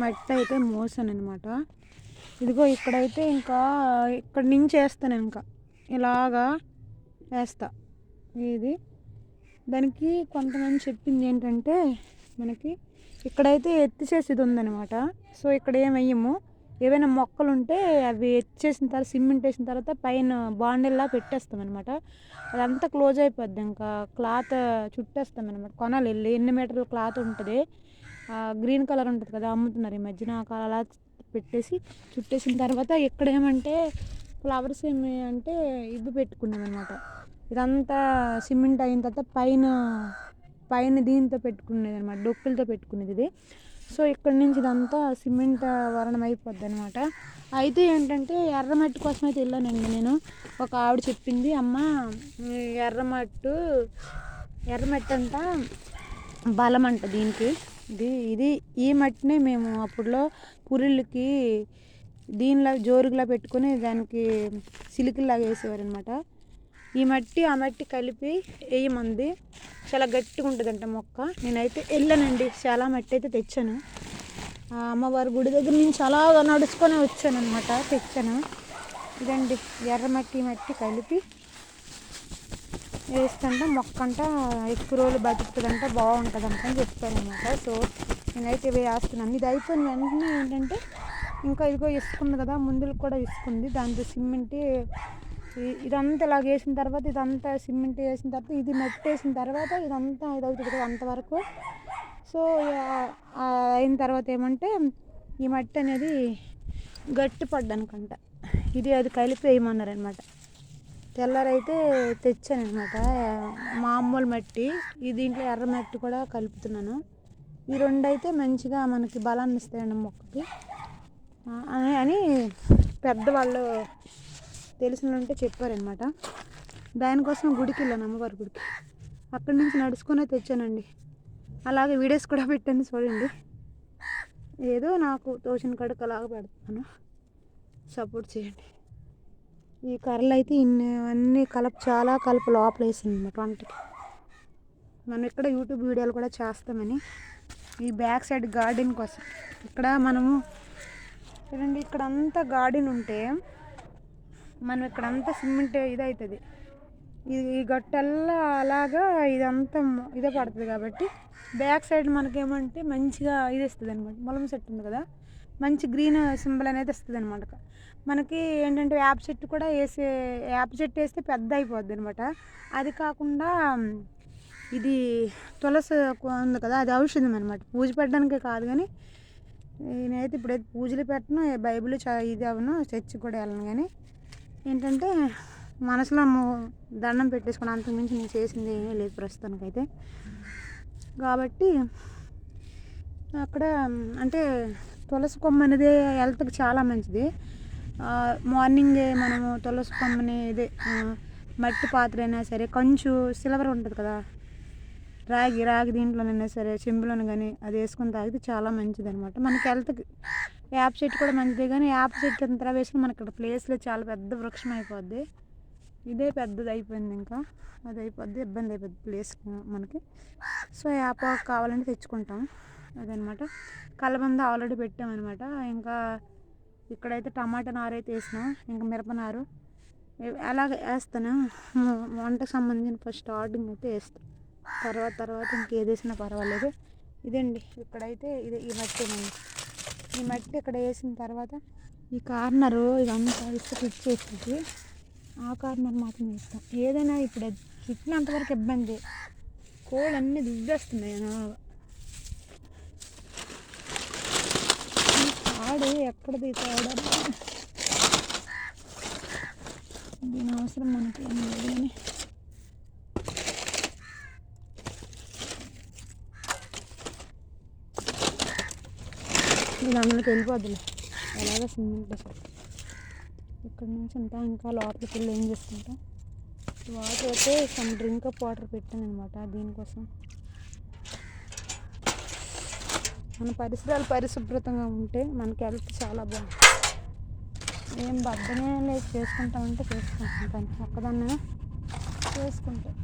మట్టి అయితే మోసాను అనమాట ఇదిగో ఇక్కడైతే ఇంకా ఇక్కడ నుంచి వేస్తాను ఇంకా. ఇలాగా వేస్తా. ఇది దానికి కొంతమంది చెప్పింది ఏంటంటే మనకి ఇక్కడైతే ఎత్తిచేసేది ఉందన్నమాట. సో ఇక్కడ ఏం వెయ్యము ఏవైనా మొక్కలు ఉంటే అవి ఎచ్చేసిన తర్వాత సిమెంట్ వేసిన తర్వాత పైన బాండిల్లా పెట్టేస్తాం అనమాట అదంతా క్లోజ్ అయిపోద్ది ఇంకా. క్లాత్ చుట్టేస్తాం అనమాట కొనాలి వెళ్ళి. ఎన్ని మీటర్ల క్లాత్ ఉంటుంది? గ్రీన్ కలర్ ఉంటుంది కదా అమ్ముతున్నారు ఈ మధ్యన ఆ అలా పెట్టేసి చుట్టేసిన తర్వాత ఇక్కడ ఏమంటే ఫ్లవర్స్ ఏమి అంటే ఇవి పెట్టుకున్నాం అనమాట ఇదంతా సిమెంట్ అయిన తర్వాత పైన పైన దీంతో పెట్టుకునేది అనమాట డొక్కులతో పెట్టుకునేది ఇది. సో ఇక్కడ నుంచి ఇదంతా సిమెంట్ వరణం అయిపోద్ది అనమాట అయితే ఏంటంటే ఎర్రమట్టి కోసం అయితే వెళ్ళానండి నేను. ఒక ఆవిడ చెప్పింది అమ్మ ఎర్రమట్టు ఎర్రమట్టి బలం అంట దీనికి. ఇది ఇది ఈ మట్టినే మేము అప్పుడులో పురుళ్ళకి దీనిలా జోరుగులా పెట్టుకొని దానికి సిలికిలాగా వేసేవారు అనమాట ఈ మట్టి ఆ మట్టి కలిపి వేయమంది. చాలా గట్టిగా ఉంటుందంట మొక్క. నేనైతే వెళ్ళానండి. చాలా మట్టి అయితే తెచ్చాను. ఆ అమ్మవారి గుడి దగ్గర నుంచి అలాగా నడుచుకొని వచ్చాను అనమాట తెచ్చాను. ఇదండి ఎర్రమట్టి మట్టి కలిపి వేస్తుంటే మొక్క అంట ఎక్కువ రోజులు బతుకుతుందంట బాగుంటుందంట అని చెప్పాను అనమాట సో నేనైతే ఇవి వేస్తున్నాను. ఇది అయిపోయిన వెంటనే ఏంటంటే ఇంకా ఇదిగో ఇసుకుంది కదా ముందుకు కూడా ఇసుకుంది. దాంతో సిమెంట్ ఇదంతా ఇలాగ వేసిన తర్వాత ఇదంతా సిమెంట్ వేసిన తర్వాత ఇది మట్టి వేసిన తర్వాత ఇదంతా ఇది అవుతుంది కదా అంతవరకు. సో అయిన తర్వాత ఏమంటే ఈ మట్టి అనేది గట్టి పడ్డానికంట ఇది అది కలిపి వేయమన్నారనమాట. తెల్లారైతే తెచ్చాను అనమాట మామూలు మట్టి ఈ దీంట్లో ఎర్ర మట్టి కూడా కలుపుతున్నాను. ఈ రెండు అయితే మంచిగా మనకి బలాన్ని ఇస్తాయండి మొక్కకి. అని అని పెద్దవాళ్ళు తెలిసిన ఉంటే చెప్పారనమాట. దానికోసం గుడికి వెళ్ళాను అమ్మవారి గుడికి. అక్కడి నుంచి నడుచుకునే తెచ్చానండి. అలాగే వీడియోస్ కూడా పెట్టాను చూడండి. ఏదో నాకు తోచిన కడుకు అలాగ పెడతాను సపోర్ట్ చేయండి. ఈ కర్రలు అయితే ఇన్ని అన్ని కలప చాలా కలప లోపల వేసింది అనమాట వంటకి. మనం ఇక్కడ యూట్యూబ్ వీడియోలు కూడా చేస్తామని. ఈ బ్యాక్ సైడ్ గార్డెన్ కోసం. ఇక్కడ మనము చూడండి ఇక్కడ అంతా గార్డెన్ ఉంటే మనం ఇక్కడ అంతా సిమెంట్ ఇది అవుతుంది ఇది ఈ గట్టల్లా అలాగా ఇదంతా ఇదే పడుతుంది కాబట్టి బ్యాక్ సైడ్ మనకేమంటే మంచిగా ఇది ఇస్తుంది అనమాట మొలం సెట్ ఉంది కదా మంచి గ్రీన్ సింబల్ అనేది వస్తుంది అనమాట మనకి ఏంటంటే వేప చెట్టు కూడా వేసే వేప చెట్టు వేస్తే పెద్ద అయిపోద్ది అనమాట అది కాకుండా ఇది తులసి ఉంది కదా అది ఔషధం అనమాట పూజ పెట్టడానికే కాదు కానీ నేనైతే ఇప్పుడైతే పూజలు పెట్టను బైబిల్ చ ఇది అవను చర్చి కూడా వెళ్ళను కానీ ఏంటంటే మనసులో దండం పెట్టేసుకుని అంతకుమించి నేను చేసింది ఏమీ లేదు ప్రస్తుతానికైతే. కాబట్టి అక్కడ అంటే తులసి కొమ్మ అనేది హెల్త్కి చాలా మంచిది. మార్నింగే మనము తులసి కొమ్మని ఇదే మట్టి పాత్ర అయినా సరే కంచు సిల్వర్ ఉంటుంది కదా రాగి రాగి దీంట్లోనైనా సరే చెంబులోనే కానీ అది వేసుకొని తాగితే చాలా మంచిది అనమాట మనకి హెల్త్కి యాప్ చెట్టు కూడా మంచిదే కానీ యాప్ చెట్టు అంతా వేసినా మనకి ఇక్కడ ప్లేస్లో చాలా పెద్ద వృక్షం అయిపోద్ది. ఇదే పెద్దది అయిపోయింది ఇంకా. అది అయిపోద్ది ఇబ్బంది అయిపోద్ది ప్లేస్ మనకి. సో యాప్ కావాలంటే తెచ్చుకుంటాం. అదనమాట కలబంద ఆల్రెడీ పెట్టామన్నమాట. ఇంకా ఇక్కడైతే టమాటా నారు అయితే వేసినాం ఇంకా మిరప నారు అలాగే వేస్తాను. వంటకు సంబంధించిన ఫస్ట్ స్టార్టింగ్ అయితే వేస్తాను తర్వాత తర్వాత ఇంకేదేసినా పర్వాలేదు. ఇదండి ఇక్కడైతే ఇది ఈ మట్టి ఈ మట్టి ఇక్కడ వేసిన తర్వాత ఈ కార్నరు ఇదంతా ఇసుక ఇచ్చేసి ఆ కార్నర్ మాత్రం వేస్తాం. ఏదైనా ఇప్పుడు చుట్టినంతవరకు ఇబ్బంది. కోళ్ళు అన్నీ దుబ్బేస్తున్నాయి నా ఎక్కడ తాడు దీని అవసరం మనకి ఏం లేదు కానీ. ఇది అందులోకి వెళ్ళిపోద్దులే. ఎలాగో సిమెంట్ అసలు ఇక్కడ నుంచి అంతా ఇంకా లోపలికి వెళ్ళి ఏం చేసుకుంటాం వాటర్ అయితే సమ్ డ్రింక్ అప్ వాటర్ పెట్టాను అనమాట దీనికోసం. మన పరిసరాలు పరిశుభ్రతంగా ఉంటే మనకి హెల్త్ చాలా బాగుంటుంది. ఏం బద్దనే లేదు చేసుకుంటామంటే చేసుకుంటాం. పని ఒక్కదాన్నే చేసుకుంటాం.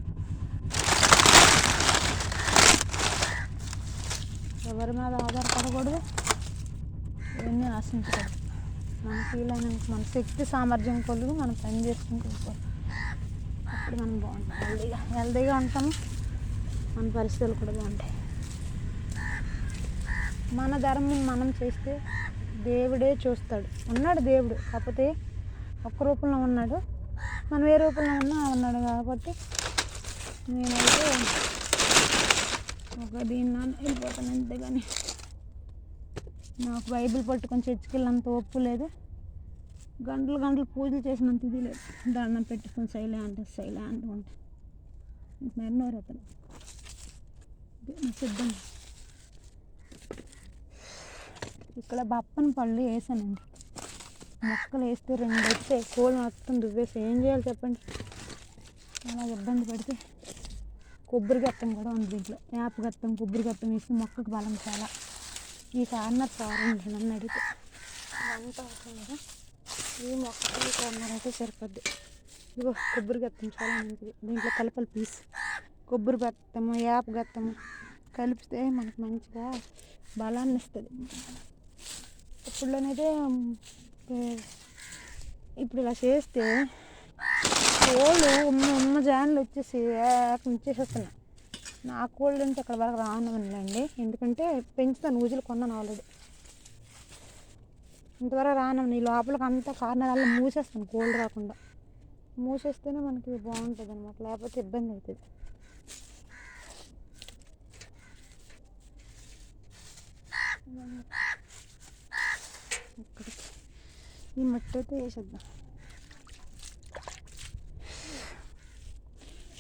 ఎవరి మీద ఆధారపడకూడదు. ఇవన్నీ ఆశించకూడదు. మన వీలైనంత మన శక్తి సామర్థ్యం కొలుగు మనం పని చేసుకుంటూ అప్పుడు మనం బాగుంటాం. హెల్దీగా హెల్దీగా ఉంటాము మన పరిస్థితులు కూడా బాగుంటాయి. మన ధర్మం మనం చేస్తే దేవుడే చూస్తాడు. ఉన్నాడు దేవుడు. కాకపోతే ఒక్క రూపంలో ఉన్నాడు. మనం ఏ రూపంలో ఉన్నా ఉన్నాడు కాబట్టి నేనైతే ఒక దీన్ని వెళ్ళిపోతాను అంతేగాని నాకు బైబిల్ పట్టుకొని చర్చికి వెళ్ళినంత ఒప్పు లేదు. గంటలు గంటలు పూజలు చేసినంత ఇది లేదు. దండం పెట్టుకుని సైలే అంటే శైలే అంటూ ఉంటాను మెరినోరు అతను సిద్ధం. ఇక్కడ బప్పని పళ్ళు వేసానండి. మొక్కలు వేస్తే రెండు వస్తే కోళ్ళు మొత్తం దువ్వేసి ఏం చేయాలి చెప్పండి? అలా ఇబ్బంది పడితే కొబ్బరి గత్తం కూడా ఉంది దీంట్లో. వేప గత్తం కొబ్బరి గత్తం వేసి మొక్కకు బలం చాలా. ఈ కార్నర్ సారండి నన్ను అడిగితే. ఇదంతా అవుతుంది కదా. ఈ మొక్క ఈ కార్నర్ అయితే సరిపోద్ది. ఇదిగో కొబ్బరి గత్తం చాలా మంచిది. దీంట్లో కలపలు పీస్ కొబ్బరి గత్తము వేప గత్తము కలిపితే మనకు మంచిగా బలాన్ని ఇస్తుంది. ఇప్పుడులోనైతే ఇప్పుడు ఇలా చేస్తే కోళ్ళు ఉమ్మ ఉమ్మ జాన్లు వచ్చేసి ఏకం నా కోళ్ళు అంటే అక్కడ వరకు రానివ్వండి ఎందుకంటే పెంచుతాను ఊజులు కొన్నాను ఆల్రెడీ ఇంతవరకు రాను ఈ లోపలికి అంతా కార్నరాలు మూసేస్తాను కోళ్ళు రాకుండా. మూసేస్తేనే మనకి బాగుంటుంది అనమాట లేకపోతే ఇబ్బంది అవుతుంది. ఇక్కడికి ఈ మట్టి అయితే వేసేద్దాం.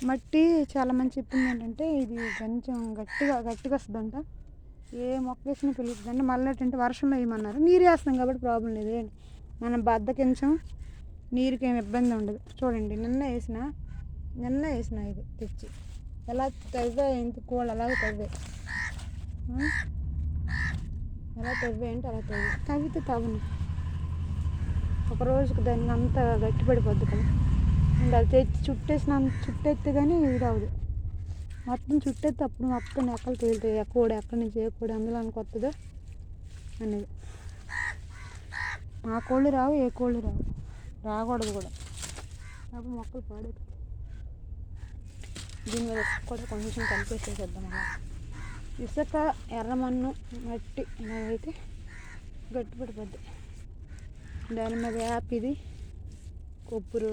మట్టి చాలా మంది చెప్పింది ఏంటంటే ఇది కొంచెం గట్టిగా గట్టిగా వస్తుందంట. ఏ మొక్క వేసినా పెరుగుతుంది అంటే మళ్ళీ ఏంటంటే వర్షంలో వేయమన్నారు. నీరు వేస్తాం కాబట్టి ప్రాబ్లం లేదు మన బద్ద కొంచెం నీరుకి ఏమి ఇబ్బంది ఉండదు. చూడండి నిన్న వేసిన నిన్న వేసిన ఇది తెచ్చి. ఎలా తవ్వే ఇంత కోళ్ళు అలాగే తవ్వే. ఎలా తవ్వే అంటే అలా తవ్వే. తవ్వితే తవ్వను. ఒక రోజుకి దాన్ని అంత గట్టి పడిపోద్ది కదా. అండ్ అది తెచ్చి చుట్టేసిన చుట్టెత్తే కానీ ఇది అవ్వదు. మొత్తం చుట్టెత్తే అప్పుడు మొత్తం ఎక్కలు తేలుతాయి. ఎక్కడు ఎక్కడి నుంచి ఏ కోడి అందులో కొత్తదో అనేది. ఆ కోళ్ళు రావు ఏ కోళ్ళు రావు. రాకూడదు కూడా. అప్పుడు మొక్కలు పాడే దీని మీద కూడా కొంచెం కలిపేసేసేద్దాం అలా. ఇసుక ఎర్రమన్ను మట్టి ఇలాగైతే అయితే గట్టిపడిపోద్ది. దాని మీద యాప్ ఇది. కొబ్బరు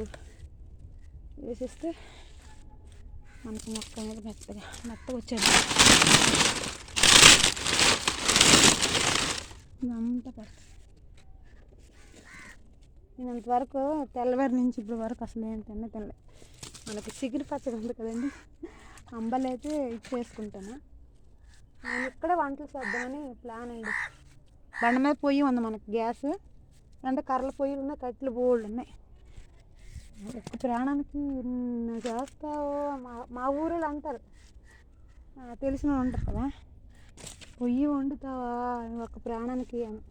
వేసేస్తే మనకు మొక్క మీద మెత్తగా మెత్త వచ్చేది. ఇదంతా పడుతుంది నేను అంతవరకు తెల్లవారి నుంచి ఇప్పుడు వరకు అసలు ఏంటంటే తిన్న మనకి చిగురు పచ్చడి ఉంది కదండి. అంబలు అయితే ఇచ్చేసుకుంటాను. నేను ఇక్కడే వంటలు చేద్దామని ప్లాన్ అయింది బండ మీద పొయ్యి ఉంది మనకి గ్యాస్. అంటే కర్రల పొయ్యిలు ఉన్నాయి కట్టెలు బోళ్ళు ఉన్నాయి. ఒక్క ప్రాణానికి చేస్తావో చేస్తావు? మా మా ఊరిలో అంటారు. తెలిసిన వాళ్ళు ఉంటారు కదా పొయ్యి వండుతావా? ఒక ప్రాణానికి అని.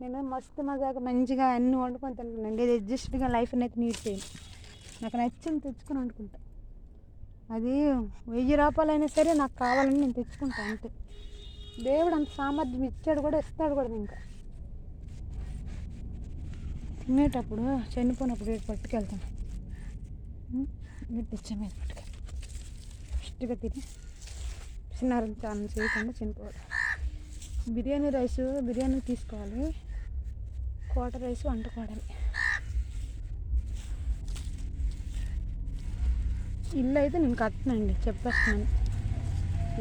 నేను మస్తు మజాగా మంచిగా అన్ని వండుకొని తింటానండి ఇది అడ్జస్ట్గా లైఫ్ అయితే నీట్ చేయండి నాకు నచ్చింది తెచ్చుకొని వండుకుంటా. అది వెయ్యి రూపాయలైనా సరే నాకు కావాలని నేను తెచ్చుకుంటాను అంతే. దేవుడు అంత సామర్థ్యం ఇచ్చాడు కూడా ఇస్తాడు కూడా ఇంకా. తినేటప్పుడు చనిపోయినప్పుడు రేటు పట్టుకెళ్తాను. వీటి తెచ్చా మీద పట్టుకెళ్ళి ఫస్ట్గా తిని చిన్నారం చాలా చేయకుండా చనిపోవాలి. బిర్యానీ రైస్ బిర్యానీ తీసుకోవాలి. కోట రైస్ వండుకోవాలి. ఇల్లు అయితే నేను కట్టనండి చెప్పేస్తున్నాను.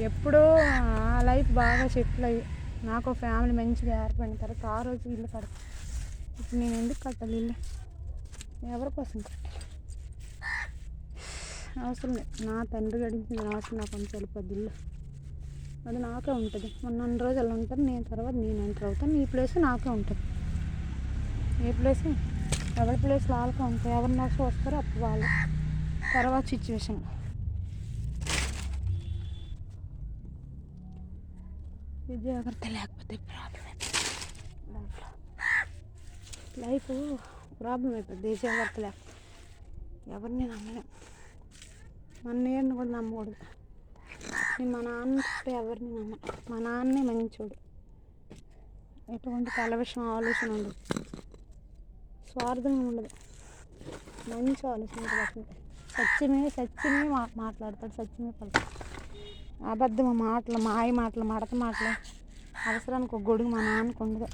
ఎప్పుడో ఆ లైఫ్ బాగా సెటిల్ అయ్యి నాకు ఫ్యామిలీ మంచిగా ఏర్పడిన తర్వాత ఆ రోజు ఇల్లు కడతాను. ఇప్పుడు నేను ఎందుకు కట్టాలి ఇల్లు ఎవరి కోసం కట్టాలి? అవసరం లేదు. నా తండ్రి గడించిన అవసరం నాకు కొంచెం వెళ్ళిపోద్ది ఇల్లు. అది నాకే ఉంటుంది. మొన్న అన్ని రోజులు ఉంటాను నేను తర్వాత నేను ఎంటర్ అవుతాను. ఈ ప్లేస్ నాకే ఉంటుంది. ఏ ప్లేస్ ఎవరి ప్లేస్ వాళ్ళకే ఉంటాయి. ఎవరి నాకు వస్తారో అప్పుడు వాళ్ళు. తర్వాత సిచ్యువేషన్ ఈ జాగ్రత్త లేకపోతే ప్రాబ్లం. లైఫ్ ప్రాబ్లం అయిపోద్ది ఏ జాగ్రత్త లేకపోతే ఎవరిని నమ్మలేం. మన నేను కూడా నమ్మకూడదు. నేను మా నాన్న తప్ప ఎవరిని నమ్మ మా నాన్నే మంచోడు. ఎటువంటి తల విషయం ఆలోచన ఉండదు. స్వార్థంగా ఉండదు. మంచి ఆలోచన ఉంటుంది సత్యమే సత్యమే మా మాట్లాడతాడు. సత్యమే పలుకుతాడు. అబద్ధం మాటలు మాయ మాటలు మడత మాటలు. అవసరానికి ఒక గొడుగు మా నాన్నకు ఉండదు.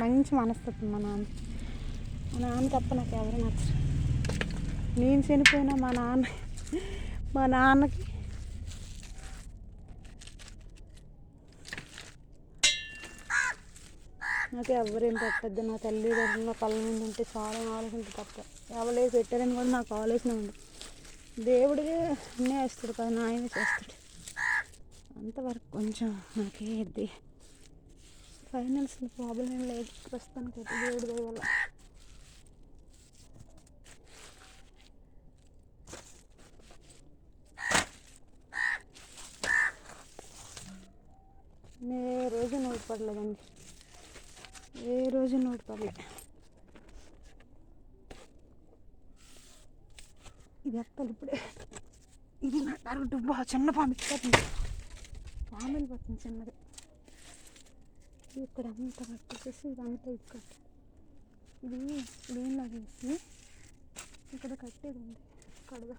మంచి మనస్తత్వం మా నాన్న మా నాన్న తప్ప నాకు ఎవరు నచ్చరు. నేను చనిపోయినా మా నాన్న మా నాన్నకి. నాకు ఎవరేం పెట్టద్దు నా తల్లిదండ్రులు కళ్ళ ముందు ఉంటే చాలా ఆలోచన తప్ప ఎవరే పెట్టారని కూడా నాకు ఆలోచన ఉంది దేవుడికి అన్నీ వేస్తాడు కదా నాయనే చేస్తాడు. అంతవరకు కొంచెం నాకేది ఇది. ప్రాబ్లం ఏం లేదు ప్రస్తుతానికి అయితే దేవుడి వల్ల. ఏ రోజు నోటు పడలేదండి. ఏ రోజు నోటు పడలే. ఇది ఎత్తాలి ఇప్పుడే. ఇది నాకు డుబ్బా చిన్న పాము ఇచ్చిపోతుంది పాము వెళ్ళిపోతుంది చిన్నది. ఇక్కడ అంతా కట్టేసేసి ఇదంతా ఇక్కడ. ఇది ఇదేం? లాగేసి ఇక్కడ కట్టేది ఉంది. కడగా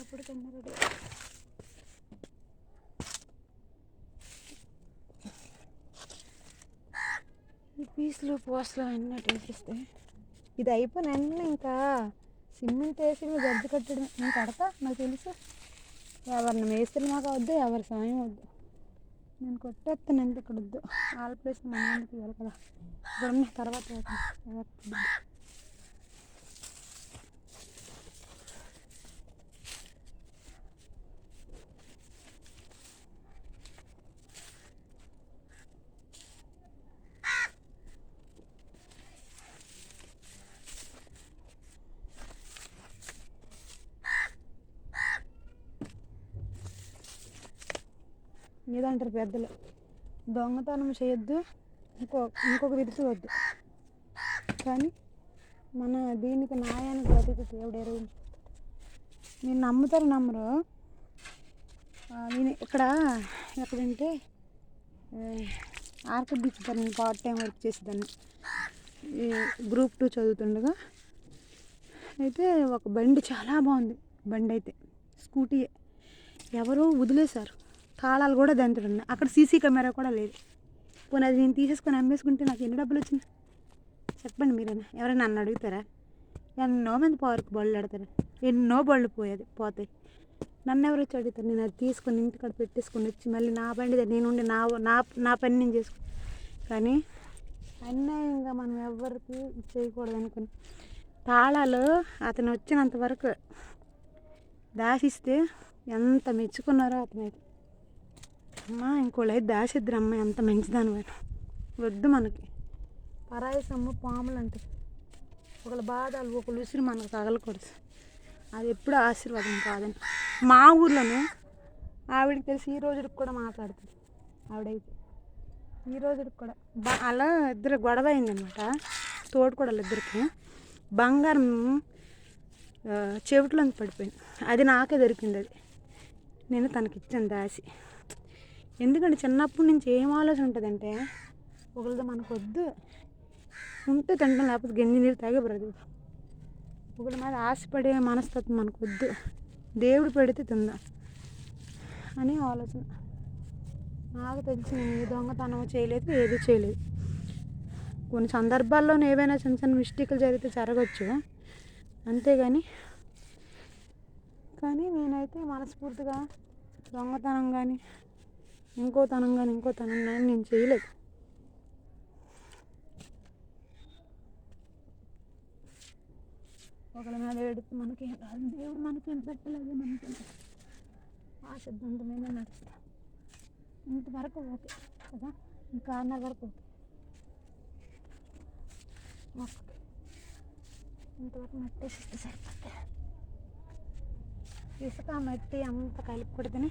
అప్పుడు కింద పీసులు పోస్టులు అన్నీ వేసేస్తే. ఇది అయిపోయిన వెంటనే ఇంకా సిమెంట్ వేసి ఇంకా గడ్డి కట్టడం. నేను కడతా నాకు తెలుసు. ఎవరిని మేస్త్రి మాకు వద్దు ఎవరి సాయం వద్దు. నేను కొట్టేస్తాను ఎంత ఇక్కడ వద్దు? ఆల్ ప్లేస్ మన వాళ్ళకి ఇవ్వాలి కదా. ఇక్కడ ఉన్న తర్వాత ఏదంటారు పెద్దలు. దొంగతనం చేయొద్దు ఇంకో ఇంకొక విధి వద్దు. కానీ మన దీనికి న్యాయానికి బ్రతికి దేవుడు నేను నమ్ముతారు నమ్మరు? నేను ఇక్కడ ఎక్కడంటే ఆర్క బీచ్ దగ్గర నేను పార్ట్ టైం వర్క్ చేసేదాన్ని. ఈ గ్రూప్ టూ చదువుతుండగా. అయితే ఒక బండి చాలా బాగుంది. బండి అయితే స్కూటీ ఎవరో వదిలేశారు. తాళాలు కూడా దాంట్లో ఉన్నాయి అక్కడ సీసీ కెమెరా కూడా లేదు. పోనీ అది నేను తీసేసుకొని అమ్మేసుకుంటే నాకు ఎన్ని డబ్బులు వచ్చింది చెప్పండి మీరైనా? ఎవరైనా నన్ను అడుగుతారా? ఎన్నో మంది పవర్కి బళ్ళు ఆడతారు ఎన్నో బళ్ళు పోయేది పోతాయి. నన్ను ఎవరు వచ్చి అడుగుతారు? నేను అది తీసుకొని ఇంటికాడ పెట్టేసుకొని వచ్చి మళ్ళీ నా బండి నేను ఉండి నా నా నా పని నేను చేసుకో కానీ అన్యాయంగా మనం ఎవరికి చేయకూడదు అనుకుని తాళాలు అతను వచ్చినంత వరకు దాసిస్తే ఎంత మెచ్చుకున్నారో అతనైతే. అమ్మా ఇంకోళ్ళైతే దాసిద్దరు అమ్మాయి అంత మంచిదాని వద్దు మనకి. పరాయి సొమ్ము పాములు అంటే ఒకళ్ళ బాధలు ఒకళ్ళు ఉసిరి మనకు తగలకూడదు. అది ఎప్పుడు ఆశీర్వాదం కాదని. మా ఊర్లోనే ఆవిడకి తెలిసి ఈ రోజుకి కూడా మాట్లాడుతుంది. ఆవిడైతే. ఈ రోజుకి కూడా. బా అలా ఇద్దరు గొడవ అయిందనమాట. తోడుకోడలు ఇద్దరికి. బంగారం ఆ, పడిపోయింది. అది నాకే దొరికింది అది. నేను తనకి ఇచ్చాను దాసి. ఎందుకంటే చిన్నప్పటి నుంచి ఏం ఆలోచన ఉంటుందంటే ఒకరితో మనకు వద్దు ఉంటే తింటాం లేకపోతే గంజి నీరు తాగే బ్రతుకు ఒకరి మీద ఆశపడే మనస్తత్వం మనకు వద్దు దేవుడు పెడితే తిందాం అని ఆలోచన. నాకు తెలిసి ఏ దొంగతనం చేయలేదు ఏది చేయలేదు. కొన్ని సందర్భాల్లో ఏవైనా చిన్న చిన్న మిస్టేక్లు జరిగితే జరగచ్చు. అంతేగాని కానీ నేనైతే మనస్ఫూర్తిగా దొంగతనం కానీ ఇంకోతనం కానీ ఇంకోతనం కానీ నేను చేయలేదు. ఒకళ్ళ మీద ఏడుపు మనకి రాదు. దేవుడు మనకేం పెట్టలేదు మనకి. ఆ సిద్ధాంతమైన నడుస్తా. ఇంతవరకు ఓకే కదా? ఇంకా అన్న వరకు ఓకే. ఓకే. ఇంతవరకు మట్టేసిస్తే సరిపోద్ది ఇసుక మట్టి అంత కలిపి కొడితేనే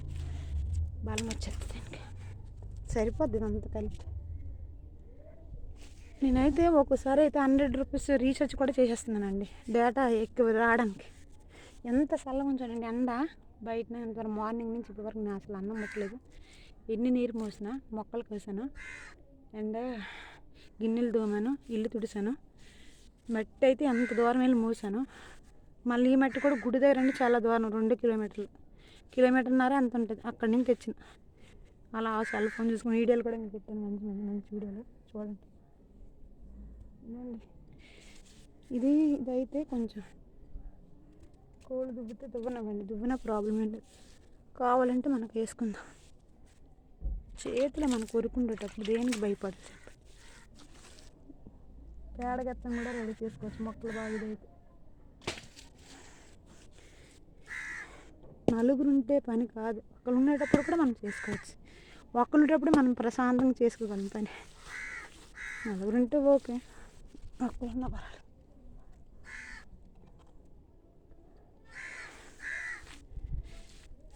బలం వచ్చేస్తుంది సరిపోద్ది అంత కలిపి. నేనైతే ఒక్కసారి అయితే హండ్రెడ్ రూపీస్ రీఛార్జ్ కూడా చేసేస్తున్నానండి. డేటా ఎక్కువ రావడానికి. ఎంత చల్లగా ఉంచానండి ఎండ. బయట ఇంతవరకు మార్నింగ్ నుంచి ఇప్పటివరకు నేను అసలు అన్నం ముట్టలేదు ఎన్ని నీరు మోసినా మొక్కలు కోసాను. అండ్ గిన్నెలు దోమాను ఇల్లు తుడిసాను. మట్టి అయితే అంత దూరం వెళ్ళి మూసాను. మళ్ళీ ఈ మట్టి కూడా గుడి దగ్గర చాలా దూరం రెండు కిలోమీటర్లు. కిలోమీటర్న్నర అంత ఉంటుంది. అక్కడి నుంచి తెచ్చిన. అలా సెల్ ఫోన్ చూసుకుని వీడియోలు కూడా మీకు పెట్టాను. మంచి మంచి మంచి వీడియోలు. చూడండి. ఇది ఇదైతే కొంచెం కోళ్ళు దుబ్బితే దువ్వనవ్వండి. దువ్వన ప్రాబ్లం ఏంటి కావాలంటే మనకు వేసుకుందాం. చేతిలో మనకు కొరుకుండేటప్పుడు దేనికి భయపడదు పేడగత్తం కూడా రెడీ చేసుకోవచ్చు. మొక్కలు బాగా ఇదైతే. నలుగురు ఉంటే పని కాదు. ఒకరు ఉండేటప్పుడు కూడా మనం చేసుకోవచ్చు. ఒక్కరు ఉండేటప్పుడు మనం ప్రశాంతంగా చేసుకోగలం పని. నలుగురుంటే ఓకే. ఒక్కరున్న పర్వాలేదు.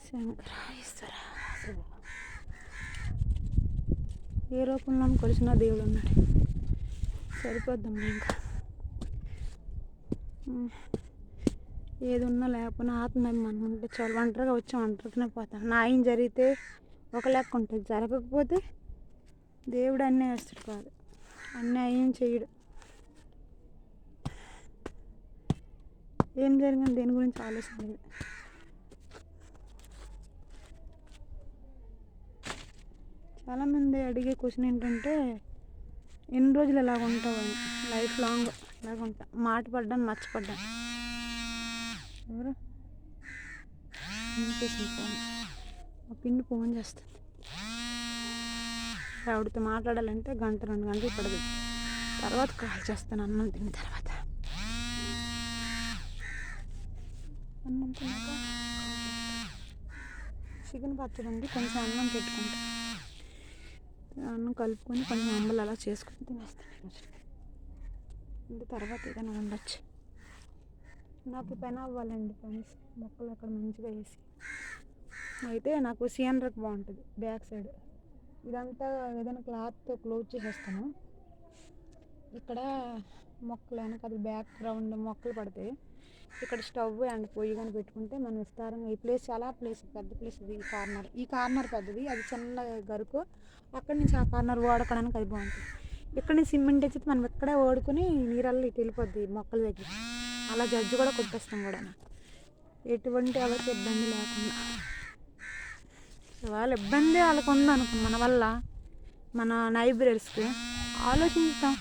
శంకర ఏ రూపంలో కొలిసిన దేవుడు ఉన్నాడు సరిపోద్దమ్మా ఇంకా ఏది ఉన్నా లేకపోయినా ఆత్మభిమానం ఉంటే చాలు. ఒంటరిగా వచ్చి ఒంటరిగానే పోతాం. న్యాయం జరిగితే ఒక లెక్క ఉంటుంది. జరగకపోతే దేవుడు అన్నీ వేస్తాడు కాదు. అన్యాయం చేయడు. ఏం జరిగింది? దేని గురించి ఆలోచించలేదు చాలామంది అడిగే క్వశ్చన్ ఏంటంటే ఎన్ని రోజులు ఎలాగ ఉంటావు లైఫ్ లాంగ్ ఎలాగ ఉంటా మాట పడ్డాను మర్చిపడ్డాను ఎవరు వినిపిస్తుంది ఫోన్ మా పిన్ని ఫోన్ చేస్తుంది. ఆవిడతో మాట్లాడాలంటే గంట రెండు గంటలు పడదు. తర్వాత కాల్ చేస్తాను అన్నం తిన్న తర్వాత. అన్నం తిన్నాక చికెన్ పచ్చడి ఉంది కొంచెం అన్నం పెట్టుకుంటా. అన్నం కలుపుకొని కొంచెం అంబలు అలా చేసుకొని తినేస్తాను అంటే ఇంకా తర్వాత ఏదైనా ఉండొచ్చు నాకు పెన్ అవ్వాలండి ఫ్రెండ్స్ మొక్కలు అక్కడ మంచిగా వేసి. అయితే నాకు సీనరకు బాగుంటుంది బ్యాక్ సైడ్. ఇదంతా ఏదైనా క్లాత్తో క్లోజ్ చేసేస్తాను. ఇక్కడ మొక్కలు వెనక అది బ్యాక్ గ్రౌండ్ మొక్కలు పడతాయి ఇక్కడ స్టవ్ అండ్ పొయ్యి కానీ పెట్టుకుంటే మనం విస్తారంగా ఈ ప్లేస్ చాలా ప్లేస్ పెద్ద ప్లేస్ ఇది ఈ కార్నర్. ఈ కార్నర్ పెద్దది అది చిన్న గరుకు. అక్కడి నుంచి ఆ కార్నర్ ఓడకడానికి అది బాగుంటుంది. ఇక్కడ నుంచి సిమెంట్ వేసి మనం ఇక్కడే ఓడుకుని నీరల్లో ఇటు వెళ్ళిపోద్ది మొక్కల దగ్గర అలా జడ్జి కూడా కొట్టేస్తాం కూడా. ఎటువంటి వాళ్ళకి ఇబ్బంది లేకుండా. వాళ్ళ ఇబ్బంది వాళ్ళకు ఉందనుకో మన వల్ల మన నైబ్రర్స్కి ఆలోచిస్తాం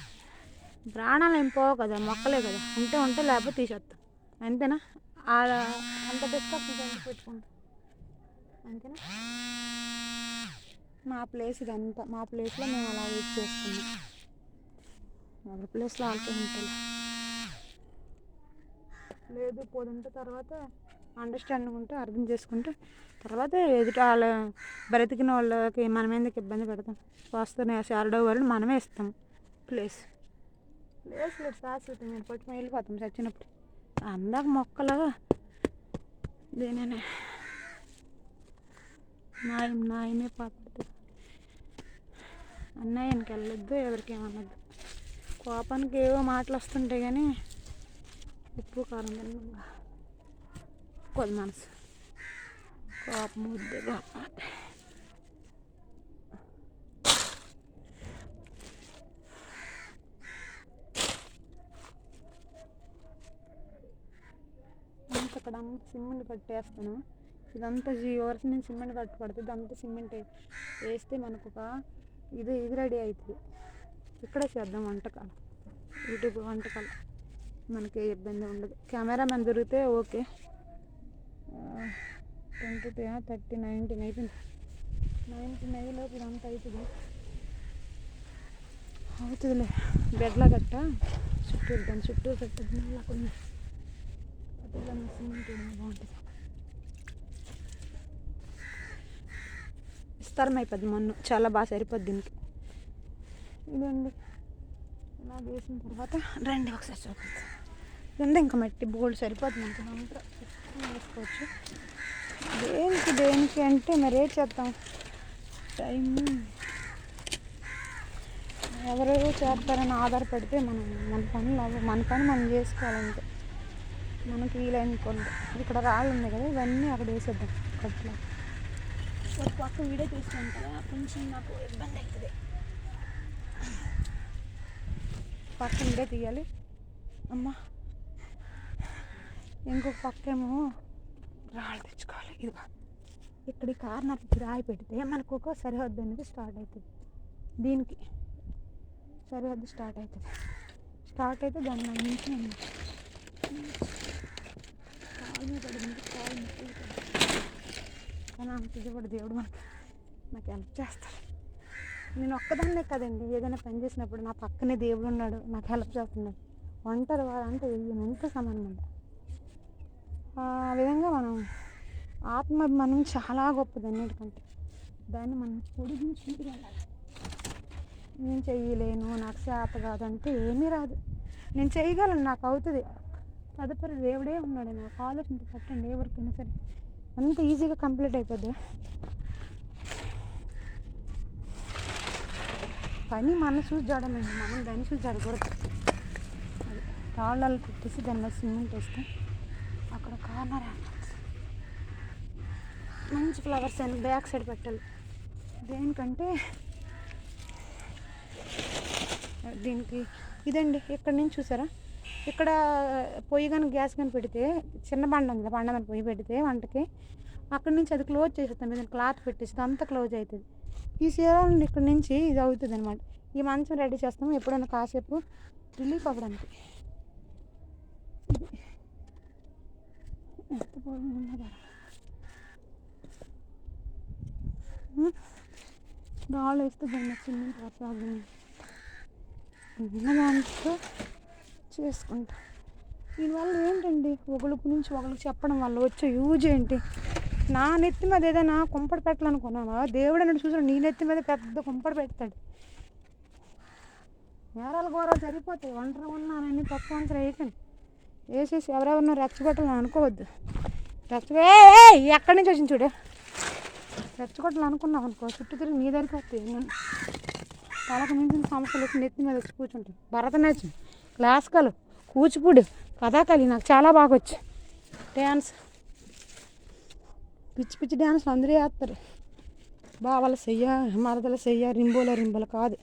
ప్రాణాలు ఏం పోవు కదా మొక్కలే కదా. ఉంటే ఉంటే లేకపోతే తీసేస్తాం. అంతేనా? అంత డిస్కషన్ ఎందుకు పెట్టుకుంటాం? అంతేనా? మా ప్లేస్ ఇదంతా. మా ప్లేస్లో మేము అలా వెయిట్ చేసుకున్నాం ఎవరి ప్లేస్లో వాళ్ళకే ఉంటుంది లేదు పోదంటే తర్వాత అండర్స్టాండింగ్ ఉంటే అర్థం చేసుకుంటే తర్వాత ఎదుటి వాళ్ళ బ్రతికిన వాళ్ళకి మనం ఎందుకు ఇబ్బంది పెడతాం? వస్తున్న షార్డో వాళ్ళు మనమే ఇస్తాం. ప్లేస్. ప్లేస్ లేదు శాశ్వతం. నేను పట్టుకుని వెళ్ళిపోతాం చచ్చినప్పుడు. అందాక మొక్కలు దేనే నాయం నాయమే పాపడుతుంది అన్నయ్యకి వెళ్ళొద్దు ఎవరికి ఏమనొద్దు కోపానికి ఏవో మాటలు వస్తుంటాయి కానీ ఉప్పు కారం తిన్నాక కొద్ది మనసు కోపం ముద్దగా అంత అక్కడ సిమెంట్ కట్టేస్తాను ఇదంతా జీ వరకు నేను సిమెంట్ కట్టు పడుతుంది ఇదంతా సిమెంట్ వేస్తే మనకు ఒక ఇది ఇది రెడీ అవుతుంది ఇక్కడే చేద్దాం వంటకాలు యూట్యూబ్ వంటకాలు మనకి ఏ ఇబ్బంది ఉండదు. కెమెరామెన్ దొరికితే ఓకే. ట్వంటీ థర్టీ నైన్టీన్ అయిపోయింది. నైన్టీన్ అయ్యేలోపు ఇదంతా అవుతుంది అవుతుందిలే. బెడ్లా గట్ట చుట్టూ దాని చుట్టూ పెట్టద్దు అక్కడ సిమెంట్ బాగుంటుంది. విస్తారం అయిపోద్ది మొన్న. చాలా బాగా సరిపోద్ది దీనికి. ఇదండి. ఇలా వేసిన తర్వాత రండి ఒకసారి చూపిస్తాను ఇదంతా ఇంకా మట్టి బోల్డ్ సరిపోతుంది దాంట్లో వేసుకోవచ్చు? దేనికి దేనికి అంటే మరి ఏం చేద్దాం? టైం ఎవరు చేస్తారని ఆధారపడితే మనం మన పనులు అవ్వవు. మన పని మనం చేసుకోవాలంటే మనకి వీలైన కొన్ని ఇక్కడ రాళ్ళు ఉన్నాయి కదా ఇవన్నీ అక్కడ వేసేద్దాం. కట్లో ఒక పక్క వీడియో తీస్తాను కదా కొంచెం నాకు ఇబ్బంది అవుతుంది. పక్క వీడియో తీయాలి. అమ్మా. ఇంకొక పక్కేమో రాళ్ళు తెచ్చుకోవాలి. ఇదిగో. ఇక్కడ ఈ కార్నర్కి రాయి పెడితే మనకు ఒక సరిహద్దు అనేది స్టార్ట్ అవుతుంది దీనికి సరిహద్దు స్టార్ట్ అవుతుంది స్టార్ట్ అయితే దాన్ని నుంచి కానీ అంత కూడా దేవుడు మనకి నాకు హెల్ప్ చేస్తాడు. నేను ఒక్కదాన్నే కదండి ఏదైనా పని చేసినప్పుడు నా పక్కనే దేవుడు ఉన్నాడు నాకు హెల్ప్ చేస్తున్నాడు. ఒంటరి వారంటే ఎంత సమానం అండి? ఆ విధంగా మనం ఆత్మాభిమానం చాలా గొప్పది అన్నిటికంటే దాన్ని మనం పొడిగించుకుంటూ వెళ్ళాలి. నేను చెయ్యలేను నాకు చేత కాదంటే ఏమీ రాదు. నేను చేయగలను నాకు అవుతుంది. తదుపరి దేవుడే ఉన్నాడు. నాకు ఆలోచన పెట్టండి ఎవరికైనా సరే. అంత ఈజీగా కంప్లీట్ అయిపోద్ది. పని మన చూసి జడమండి. మనం దాన్ని చూసి జరగకూడదు అది తాళ్ళాలు పెట్టేసి దానిలో సిమెంట్ వేస్తే అక్కడ కార్నర్ మంచి ఫ్లవర్స్ అని బ్యాక్ సైడ్ పెట్టాలి. దేనికంటే దీనికి ఇదండి ఇక్కడ నుంచి చూసారా? ఇక్కడ పొయ్యి కానీ గ్యాస్ కానీ పెడితే చిన్న బండ ఉంది బండ మీద పొయ్యి పెడితే వంటకి అక్కడి నుంచి అది క్లోజ్ చేసేస్తాం. మీద క్లాత్ పెట్టేస్తాం అంతా క్లోజ్ అవుతుంది. ఈ సీరియల్ ఇక్కడ నుంచి ఇది అవుతుంది అనమాట ఈ మంచం రెడీ చేస్తాము. ఎప్పుడైనా కాసేపు రిలీఫ్ అవ్వడానికి. ఎంత పొడవు ఉన్నదా? ఉం? రాళ్ళు వేస్తే దాన్ని సిమెంట్ వర్షాలు ఉన్న దాంట్లో చేసుకుంటా. దీనివల్ల ఏంటండి? ఒకళ్ళపు నుంచి ఒకరికి చెప్పడం వల్ల వచ్చే యూజ్ ఏంటి? నా నెత్తి మీద ఏదైనా కుంపడి పెట్టాలనుకున్నావా దేవుడు అన్నట్టు చూసిన నీ నెత్తి మీద పెద్ద కుంపడి పెడతాడు నేరాలు ఘోరాలు సరిపోతాయి ఒంటరి ఉన్నానని తక్కువ వంకర వేయకండి వేసేసి ఎవరెవరినో రెచ్చగొట్టాలని అనుకోవద్దు. రెచ్చ ఎక్కడి నుంచి వచ్చింది చూడే. రెచ్చగొట్టాలని అనుకున్నావు అనుకో చుట్టూ తిరిగి నీ దగ్గరికి వస్తాయి నేను తలకు మించిన సమస్యలు వచ్చి నెత్తి మీద వచ్చి కూర్చుంటాను భరతనాట్యం క్లాసికల్ కూచిపూడి కథాకళి నాకు చాలా బాగా వచ్చు డ్యాన్స్. పిచ్చి పిచ్చి డ్యాన్స్లు అందరూ వేస్తారు. బావల చెయ్య మరదల చెయ్య రింబోల రింబోల కాదు.